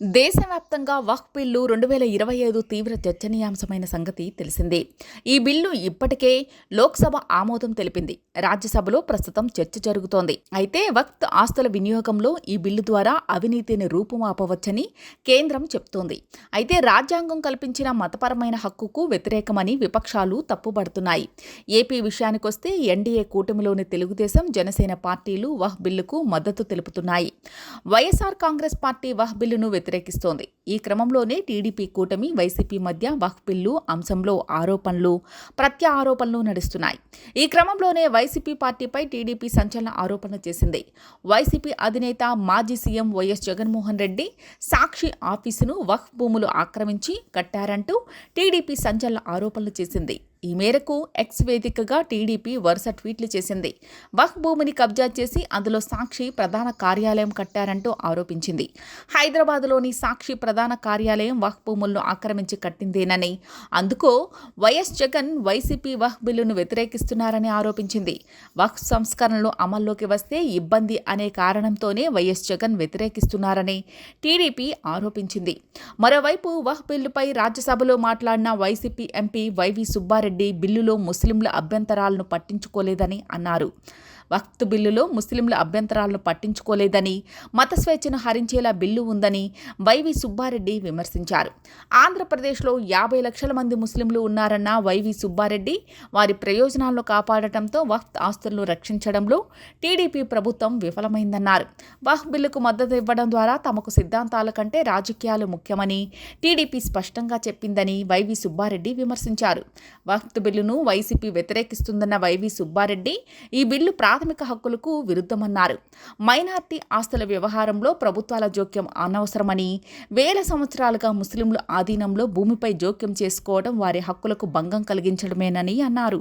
దేశవ్యాప్తంగా వక్ బిల్లు రెండు వేల ఇరవై ఐదు తీవ్ర చర్చనీయాంశమైన సంగతి తెలిసిందే. ఈ బిల్లు ఇప్పటికే లోక్సభ ఆమోదం తెలిపింది. రాజ్యసభలో ప్రస్తుతం చర్చ జరుగుతోంది. అయితే వక్త్ ఆస్తుల వినియోగంలో ఈ బిల్లు ద్వారా అవినీతిని రూపుమాపవచ్చని కేంద్రం చెప్తోంది. అయితే రాజ్యాంగం కల్పించిన మతపరమైన హక్కుకు వ్యతిరేకమని విపక్షాలు తప్పుబడుతున్నాయి. ఏపీ విషయానికొస్తే ఎన్డీఏ కూటమిలోని తెలుగుదేశం జనసేన పార్టీలు వహ్ బిల్లుకు మద్దతు తెలుపుతున్నాయి. వైఎస్ఆర్ కాంగ్రెస్ పార్టీ వహ్ బిల్లును వ్యతిరేకిస్తోంది. ఈ క్రమంలోనే టీడీపీ కూటమి వైసీపీ మధ్య వహ్ బిల్లు అంశంలో ఆరోపణలు ప్రత్యారోపణలు నడుస్తున్నాయి. ఈ క్రమంలోనే వైసీపీ పార్టీపై టీడీపీ సంచలన ఆరోపణలు చేసింది. వైసీపీ అధినేత మాజీ సీఎం వైఎస్ జగన్మోహన్ రెడ్డి సాక్షి ఆఫీసును వహ్ భూములు ఆక్రమించి కట్టారంటూ టీడీపీ సంచలన ఆరోపణలు చేసింది. ఈ మేరకు ఎక్స్ వేదికగా టీడీపీ వరుస ట్వీట్లు చేసింది. వక్ఫ్ భూమిని కబ్జా చేసి అందులో సాక్షి ప్రధాన కార్యాలయం కట్టారంటూ ఆరోపించింది. హైదరాబాద్లోని సాక్షి ప్రధాన కార్యాలయం వక్ఫ్ భూములను ఆక్రమించి కట్టిందేనని అందుకు వైఎస్ జగన్ వైసీపీ వక్ఫ్ బిల్లును వ్యతిరేకిస్తున్నారని ఆరోపించింది. వక్ఫ్ సంస్కరణలు అమల్లోకి వస్తే ఇబ్బంది అనే కారణంతోనే వైఎస్ జగన్ వ్యతిరేకిస్తున్నారని టీడీపీ ఆరోపించింది. మరోవైపు వక్ఫ్ బిల్లుపై రాజ్యసభలో మాట్లాడిన YCP MP YV Subbareddy Reddy బిల్లులో ముస్లింల అభ్యంతరాలను పట్టించుకోలేదని అన్నారు. వక్త్ బిల్లులో ముస్లింల అభ్యంతరాలను పట్టించుకోలేదని మత స్వేచ్ఛను హరించేలా బిల్లు ఉందని వైవి సుబ్బారెడ్డి విమర్శించారు. ఆంధ్రప్రదేశ్లో యాభై లక్షల మంది ముస్లింలు ఉన్నారన్న వైవి సుబ్బారెడ్డి వారి ప్రయోజనాలను కాపాడటంతో వక్త్ ఆస్తులను రక్షించడంలో టీడీపీ ప్రభుత్వం విఫలమైందన్నారు. వక్ఫ్ బిల్లుకు మద్దతు ఇవ్వడం ద్వారా తమకు సిద్ధాంతాల కంటే రాజకీయాలు ముఖ్యమని టీడీపీ స్పష్టంగా చెప్పిందని వైవి సుబ్బారెడ్డి విమర్శించారు. వక్త్ బిల్లును వైసీపీ వ్యతిరేకిస్తుందన్న వైవి సుబ్బారెడ్డి ఈ బిల్లు ప్రాథమిక హక్కులకు విరుద్ధమన్నారు. మైనార్టీ ఆస్తుల వ్యవహారంలో ప్రభుత్వాల జోక్యం అనవసరమని వేల సంవత్సరాలుగా ముస్లింలు ఆధీనంలో భూమిపై జోక్యం చేసుకోవడం వారి హక్కులకు భంగం కలిగించడమేనని అన్నారు.